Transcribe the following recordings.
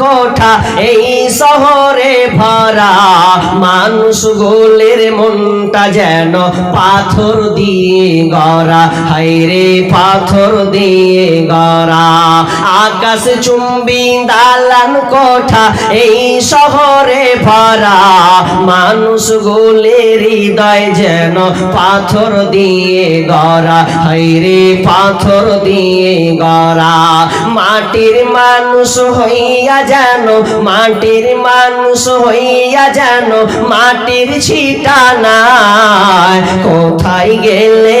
কোঠা এই শহরে ভরা মানুষ গোলের মনটা যেন পাথর দিয়ে গড়া। হাইরে পাথর দিয়ে গড়া। আকাশ চুম্বি দালান কোঠা এই শহরে ভরা। মানুষ গোলের হৃদয় যেন পাথর দিয়ে গড়া। হাইরে পাথর দিয়ে গড়া। মাটির মানুষ হইয়া যেন মাটির মানুষ হইয়া যেন মাটির ছিটানা কোথায় গেলে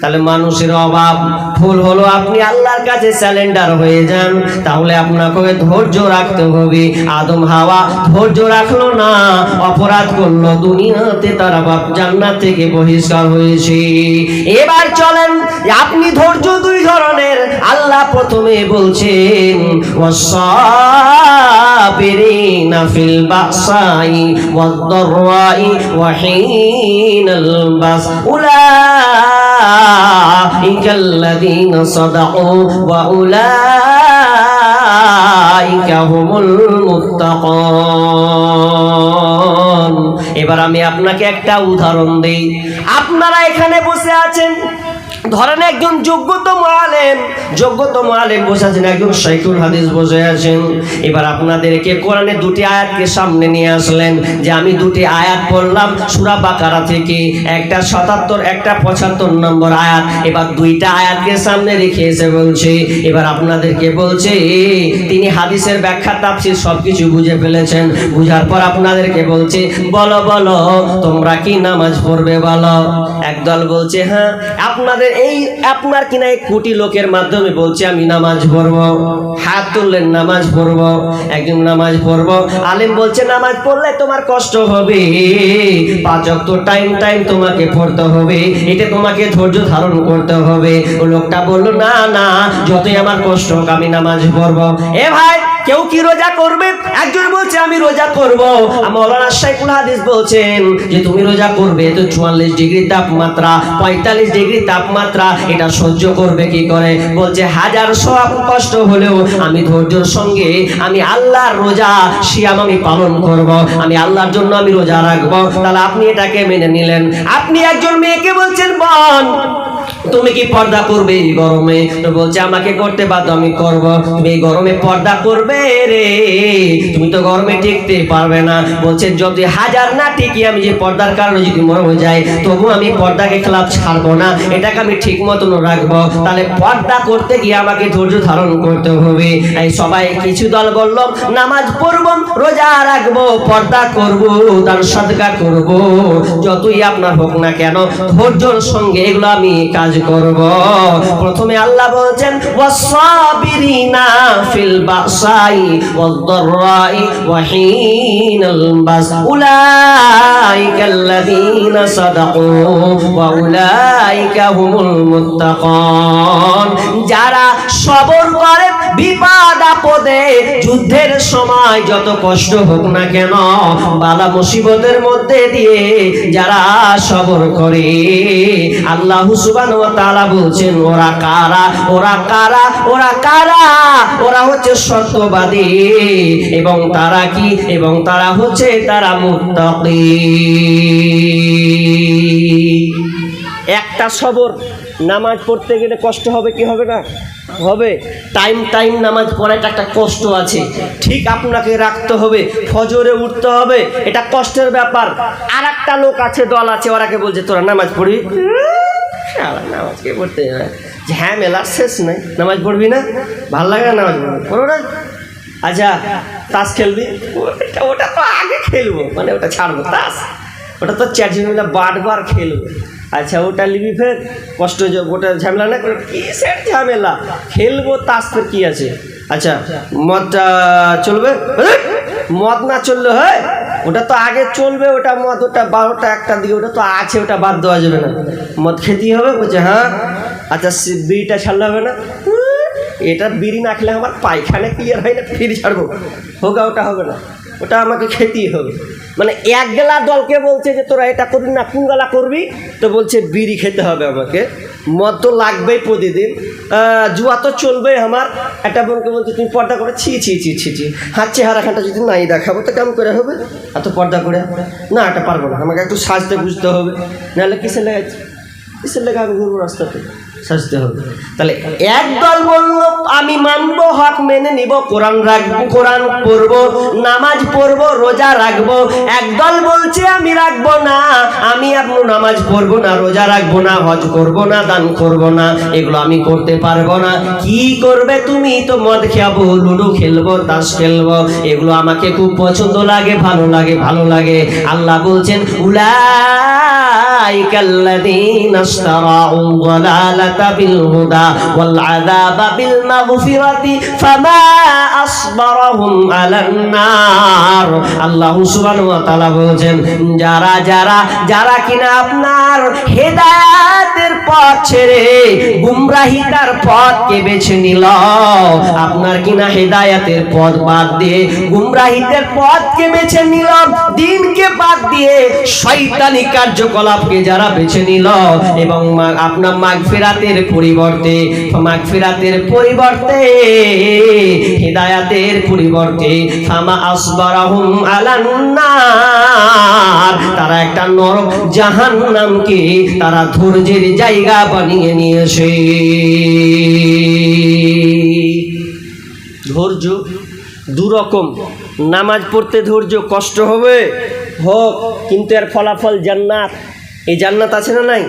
তাহলে মানুষের অভাব ফুল হলো আপনি আল্লাহর কাছে স্যালেন্ডার হয়ে যান তাহলে আপনাকে ধৈর্য রাখতে হবে আদম হাওয়া ধৈর্য রাখলো না অপরাধ করলো দুনিয়াতে তারা বাপ জান্নাত থেকে বহিষ্কার হয়েছে এবার চলেন আপনি ধৈর্য দুই ধরনের আল্লাহ প্রথমে বলছেন والصابرين في البأساء والضراء وحين البأس أولئك ইকাল্লাযীনা সাদাকু ওয়া উলাইকা হুমুল মুত্তাকুন এবার আমি আপনাকে একটা উদাহরণ দেই। আপনারা এখানে বসে আছেন। ধরেন একজন যোগ্যতম আলেম যোগ্যতম আলেম বসে আছেন একজন শাইখুল হাদিস বসে আছেন। এবার আপনাদেরকে কোরআনে দুটি আয়াতকে সামনে নিয়ে আসলেন, যে আমি দুটি আয়াত পড়লাম সুরা বাকারা থেকে, একটা সাতাত্তর, একটা পঁচাত্তর নম্বর আয়াত। এবার দুইটা আয়াতকে সামনে রেখে এসে বলছে, এবার আপনাদেরকে বলছে, তিনি হাদিসের ব্যাখ্যা তাপসির সবকিছু বুঝে ফেলেছেন। বুঝার পর আপনাদেরকে বলছে, বলো বলো, তোমরা কি নামাজ পড়বে বলো? একদল বলছে হ্যাঁ আপনাদের এই আপনার কিনা এক কোটি লোকের মাধ্যমে বলছে, আমি নামাজ পড়ব। হাত তুললেন, নামাজ পড়ব। একজন, নামাজ পড়ব। আলেম বলছে, নামাজ পড়লে তোমার কষ্ট হবে। পাঁচ অক্ট টাইম টাইম তোমাকে পড়তে হবে। এটা তোমাকে ধৈর্য ধারণ করতে হবে। ও লোকটা বলল, না না, যতই আমার কষ্ট হোক, আমি নামাজ পড়ব। এ ভাই, কেউ কি রোজা করবে? একজন বলছে, আমি রোজা করব। মৌলানা শাইখুল হাদিস বলছেন যে, তুমি রোজা করবে তো চুয়াল্লিশ ডিগ্রি তাপমাত্রা, পঁয়তাল্লিশ ডিগ্রি তাপমাত্রা এটা সহ্য করবে কি করে? বলছে, হাজার সব কষ্ট হলেও আমি ধৈর্যের সঙ্গে, আমি আল্লাহর রোজা শিয়াম আমি পালন করব। আমি আল্লাহর জন্য আমি রোজা রাখব। তাহলে আপনি এটাকে মেনে নিলেন। আপনি একজন মেয়েকে বলছেন, বোন তুমি কি পর্দা করবে এই গরমে? বলছে, আমাকে করতে বাধ্য আমি করব। তুমি এই গরমে পর্দা করবে রে? তুমি তো গরমে টিকতে পারবে না। বলছে, যদি হাজার না টিকি আমি যে পর্দার কারণে যদি হয়ে যায় তবু আমি পর্দাকে খেলাপ ছাড়বো না। এটাকে আমি ঠিক মতন রাখব। তাহলে পর্দা করতে গিয়ে আমাকে ধৈর্য ধারণ করতে হবে। এই সবাই কিছু দল বলল, নামাজ পড়ব, রোজা রাখব, পর্দা করব, দান সদকা করব। যতই আপনার হোক না কেন, ধৈর্যর সঙ্গে এগুলো আমি কাজ করব। প্রথমে আল্লাহ বলছেন ওয়াসাবিরিনা ফিল বাসাই ওয়াদ-দাররাই ওয়া হিনাল বাস উলাইকাল্লাযীনা সাদাকু ওয়া উলাইকা হুমুল মুত্তাকুন। যারা সবর করে বিপদ আপদে যুদ্ধের সময় যত কষ্ট হোক না কেন, বালা মুসিবতের মধ্যে দিয়ে যারা সবর করে, আল্লাহ সুবহানাহু ওয়া তাআলা বলছেন, ওরা কারা? ওরা কারা? ওরা কারা? ওরা হচ্ছে সত্যবাদী এবং তারা কি? এবং তারা হচ্ছে তারা মুত্তাকি। একটা সবর নামাজ পড়তে গেলে কষ্ট হবে কি হবে না? হবে। টাইম টাইম নামাজ পড়াটা একটা কষ্ট আছে। ঠিক আপনাকে রাখতে হবে ফজরে উঠতে হবে এটা কষ্টের ব্যাপার। আর একটা লোক আছে দল আছে ওরাকে বলছে তোরা নামাজ শালা, নামাজ কে পড়তে যাবে? ঝামেলা শেষ নাই। নামাজ পড়বি না? ভালো লাগে না নামাজ পড়বি পড়ো না। আচ্ছা তাস খেলবি? ওটা ওটা তো আগে খেলব। মানে ওটা ছাড়বো তাস? ওটা তো চ্যাটিংটা বারবার খেলব। আচ্ছা ওটা লিবি ফের? কষ্ট ওটা ঝামেলা না, করে কিসের ঝামেলা? খেলব, তাস ফের কি আছে? আচ্ছা মদটা চলবে? মদ না চললে হয়? ওটা তো আগে চলবে, ওটা মদ, ওটা বারোটা একটা দিকে, ওটা তো আছে, ওটা বাদ দেওয়া যাবে না। মদ খেতেই হবে, বলছে হ্যাঁ আচ্ছা বিড়িটা ছাড়লে হবে না? এটা বিড়ি না খেলে আমার পায়খানা ক্লিয়ার হয় না, ফিরি ছাড়বো। হোক, ওটা হবে না। ওটা আমাকে খেতেই হবে। মানে এক গেলা দলকে বলছে যে, তোরা এটা করবি না, কোন গেলা করবি? তো বলছে, বিড়ি খেতে হবে আমাকে। মদ তো লাগবেই প্রতিদিন। জুয়া তো চলবেই আমার। একটা বোনকে বলছে, তুমি পর্দা করে ছি ছি ছি ছি ছি। হাত চেহারাখানটা যদি নাই দেখাবো, তো কেমন করে হবে? এত পর্দা করে না, এটা পারব না। আমাকে একটু সাজতে বুঝতে হবে। নাহলে কিসের লেগেছে কিসের লেগে আমি ঘুরবো রাস্তাতে? সাজতে হবে। তাহলে একদল বলল, আমি মানবো, হক মেনে নিব, কোরআন রাখব, কোরআন পড়ব, নামাজ পড়ব, রোজা রাখব। একদল বলছে, আমি রাখব না, আমি আপনার নামাজ পড়ব না, রোজা রাখব না, হজ করব না, দান করব না, এগুলো আমি করতে পারব না। কি করবে তুমি? তো মদ খাব, লুডো খেলব, তাস খেলব, এগুলো আমাকে খুব পছন্দ লাগে, ভালো লাগে ভালো লাগে। আল্লাহ বলছেন উলাইকা الذين اشتروا الضلالة بالهدى والعذاب بالمغفرة فما أصبرهم على النار আল্লাহ সুবহানাহু ওয়া তাআলা বলছেন যারা যারা যারা কিনা আপনার হেদায়েতের পথ ছেড়ে গুমরাহিতার পথকে বেছে নিল আপনার কিনা হেদায়েতের পথ বাদ দিয়ে গুমরাহিতের পথকে বেছে নিল দিনকে বাদ দিয়ে শয়তানি কার্যকলাপকে যারা বেছে নিল এবং আপনার মাগফিরাতের পরিবর্তে মাগফিরাতের পরিবর্তে, হেদায়াতের পরিবর্তে, ফামা আসবারাহুম তারা একটা নরক জাহান্নামকে তারা ধৈর্যের জায়গা বানিয়ে নিয়েছে। ধৈর্য দুরকম। নামাজ পড়তে ধৈর্য কষ্ট হবে? হোক, কিন্তু এর ফলাফল জান্নাত। এই জান্নাত আছে না নাই?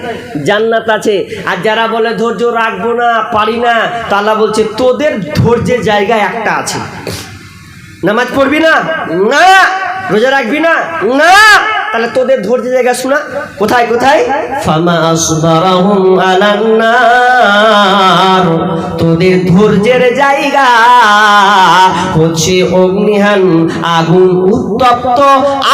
জান্নাত আছে। আর যারা বলে, ধৈর্য রাখব না, পারি না তালা বলছে, তোদের ধৈর্যের জায়গা একটা আছে। নামাজ পড়বি না? না। রোজা রাখবি না? না। তাহলে তোদের ধৈর্য জায়গা শোনা কোথায় কোথায়? তোদের ধৈর্যের জায়গা হচ্ছে অগ্নিহান আগুন, উত্তপ্ত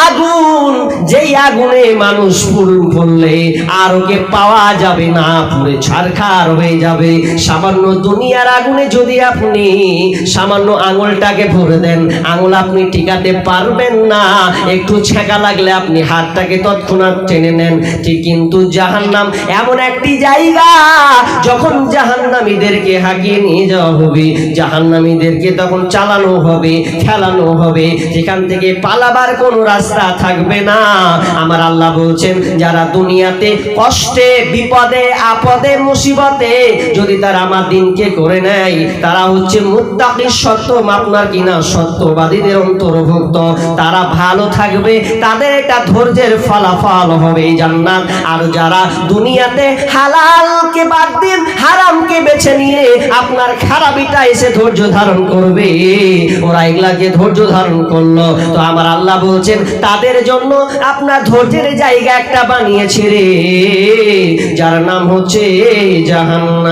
আগুন। যেই আগুনে মানুষ ফুল ফুললে আর ওকে পাওয়া যাবে না, পুরে ছারখার হয়ে যাবে। সামান্য দুনিয়ার আগুনে যদি আপনি সামান্য আঙুলটাকে ভরে দেন, আঙুল আপনি টিকাতে পারবেন না। একটু ছেঁকা লাগলে আপনি হাতটাকে তৎক্ষণাৎ টেনে নেন। ঠিক কিন্তু জাহান্নাম এমন একটি জায়গা, যখন জাহান্নামীদেরকে হাঁকিয়ে নিয়ে যাওয়া হবে। জাহান্নামীদেরকে তখন চালানো হবে, খেলানো হবে। যেখান থেকে পালাবার কোনো রাস্তা থাকবে না। আমার আল্লাহ বলছেন, যারা দুনিয়াতে কষ্টে, বিপদে, আপদে, মুসিবতে যদি তারা আমার দিনকে করে নেয়, তারা হচ্ছে মুত্তাকি সত্য আপনার কিনা সত্যবাদীদের অন্তর্ভুক্ত। তারা ভালো থাকবে, তাদের এটা ধৈর্যের ফলাফল হবে জান্নাত। আর যারা দুনিয়াতে হালালকে বাদ দিন, হারামকে বেছে নিয়ে আপনার খারাপিটা এসে ধৈর্য ধারণ করবে। ওরা এগুলাকে ধৈর্য ধারণ করল। তো আমার আল্লাহ বলছেন, তাদের জন্য আপনার ধৈর্যের জায়গা একটা বানিয়েছে রে, যার নাম হচ্ছে জাহান্নাম।